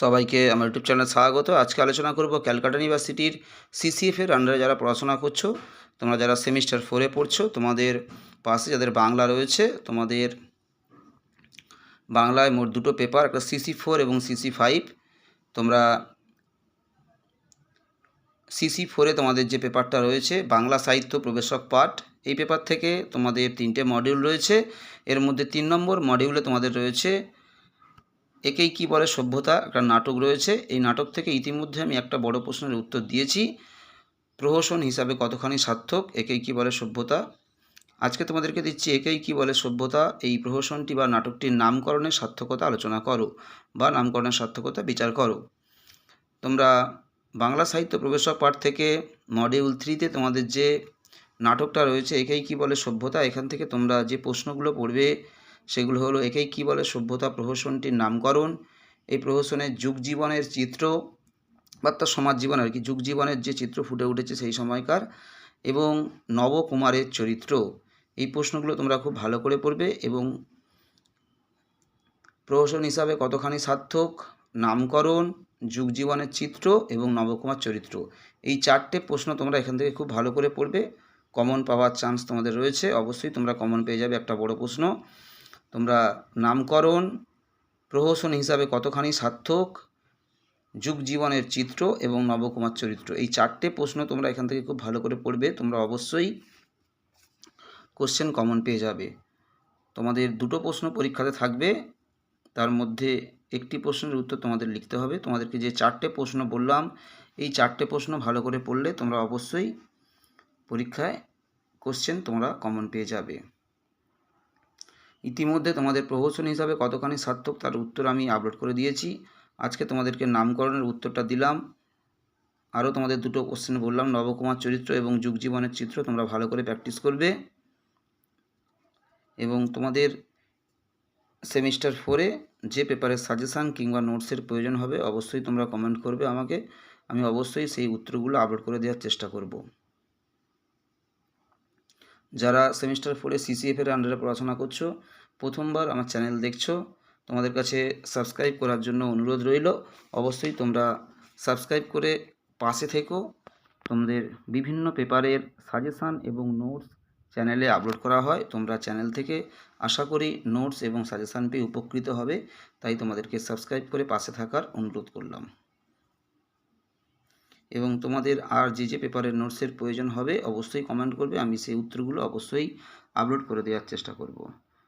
সবাইকে আমার ইউটিউব চ্যানেলে স্বাগত। আজকে আলোচনা করব ক্যালকাটা ইউনিভার্সিটির সিসিএফ এর আন্ডারে যারা পড়াশোনা করছ, তোমরা যারা সেমিস্টার ফোরে পড়ছো, তোমাদের পাশে যাদের বাংলা রয়েছে, তোমাদের বাংলায় মোট দুটো পেপার একটা সিসি ফোর এবং সিসি ফাইভ তোমরা সিসি ফোরে তোমাদের যে পেপারটা রয়েছে, বাংলা সাহিত্য প্রবেশক পাঠ, এই পেপার থেকে তোমাদের তিনটে মডিউল রয়েছে। এর মধ্যে তিন নম্বর মডিউলে তোমাদের রয়েছে একেই কি বলে সভ্যতা? একটা নাটক রয়েছে। এই নাটক থেকে ইতিমধ্যে আমি একটা বড় প্রশ্নের উত্তর দিয়েছি। প্রহসন হিসাবে কতখানি সার্থক? একেই কি বলে সভ্যতা? আজকে তোমাদেরকে দিচ্ছি একেই কি বলে সভ্যতা? এই প্রহসনটি বা নাটকটির নামকরণের সার্থকতা আলোচনা করো বা নামকরণের সার্থকতা বিচার করো। তোমরা বাংলা সাহিত্য প্রবেশক পাঠ থেকে মডিউল থ্রিতে তোমাদের যে নাটকটা রয়েছে, একেই কি বলে সভ্যতা? এখান থেকে তোমরা যে প্রশ্নগুলো পড়বে সেগুলো হলো একেই কি বলে? সভ্যতা প্রহসনটির নামকরণ। এই প্রহসনের যুগ জীবনের চিত্র বা তার সমাজ জীবন আর কি, যুগ জীবনের যে চিত্র ফুটে উঠেছে সেই সময়কার এবং নবকুমারের চরিত্র। এই প্রশ্নগুলো তোমরা খুব ভালো করে পড়বে এবং প্রহসন হিসাবে কতখানি সার্থক? নামকরণ, যুগ জীবনের চিত্র এবং নবকুমার চরিত্র। এই চারটে প্রশ্ন তোমরা এখান থেকে খুব ভালো করে পড়বে। কমন পাওয়ার চান্স তোমাদের রয়েছে। অবশ্যই তোমরা কমন পেয়ে যাবে একটা বড় প্রশ্ন। নামকরণ, প্রহসন হিসাবে কতখানি সার্থক, যুগ জীবনের চিত্র এবং নবকুমার চরিত্র। এই চারটে প্রশ্ন তোমরা এখান থেকে খুব ভালো করে পড়বে। তোমরা অবশ্যই কোশ্চেন কমন পেয়ে যাবে। তোমাদের দুটো প্রশ্ন পরীক্ষাতে থাকবে। তার মধ্যে একটি প্রশ্নের উত্তর তোমাদের লিখতে হবে। তোমাদেরকে যে চারটে প্রশ্ন বললাম, এই চারটে প্রশ্ন ভালো করে পড়লে তোমরা অবশ্যই পরীক্ষায় কোশ্চেন তোমরা কমন পেয়ে যাবে। ইতিমধ্যে তোমাদের প্রহসন হিসাবে কতখানি সার্থক তার উত্তর আমি আপলোড করে দিয়েছি। আজকে তোমাদেরকে নামকরণের উত্তরটা দিলাম। আরও তোমাদের দুটো কোশ্চেন বললাম, নবকুমার চরিত্র এবং যুগ জীবনের চিত্র, তোমরা ভালো করে প্র্যাকটিস করবে। এবং তোমাদের সেমিস্টার ফোরে যে পেপারের সাজেশান কিংবা নোটসের প্রয়োজন হবে, অবশ্যই তোমরা কমেন্ট করবে আমাকে। আমি অবশ্যই সেই উত্তরগুলো আপলোড করে দেওয়ার চেষ্টা করব। যারা সেমিস্টার ফোরে সিসিএফের আন্ডারে পড়াশোনা করছ প্রথমবার আমার চ্যানেল দেখছ, তোমাদের কাছে সাবস্ক্রাইব করার জন্য অনুরোধ রইল। অবশ্যই তোমরা সাবস্ক্রাইব করে পাশে থেকো। তোমাদের বিভিন্ন পেপারের সাজেশান এবং নোটস চ্যানেলে আপলোড করা হয়। তোমরা চ্যানেল থেকে আশা করি নোটস এবং সাজেশান পেয়ে উপকৃত হবে। তাই তোমাদেরকে সাবস্ক্রাইব করে পাশে থাকার অনুরোধ করলাম। এবং তোমাদের আর যে যে পেপারের নোটসের প্রয়োজন হবে, অবশ্যই কমেন্ট করবে। আমি সেই উত্তরগুলো অবশ্যই আপলোড করে দেওয়ার চেষ্টা করব।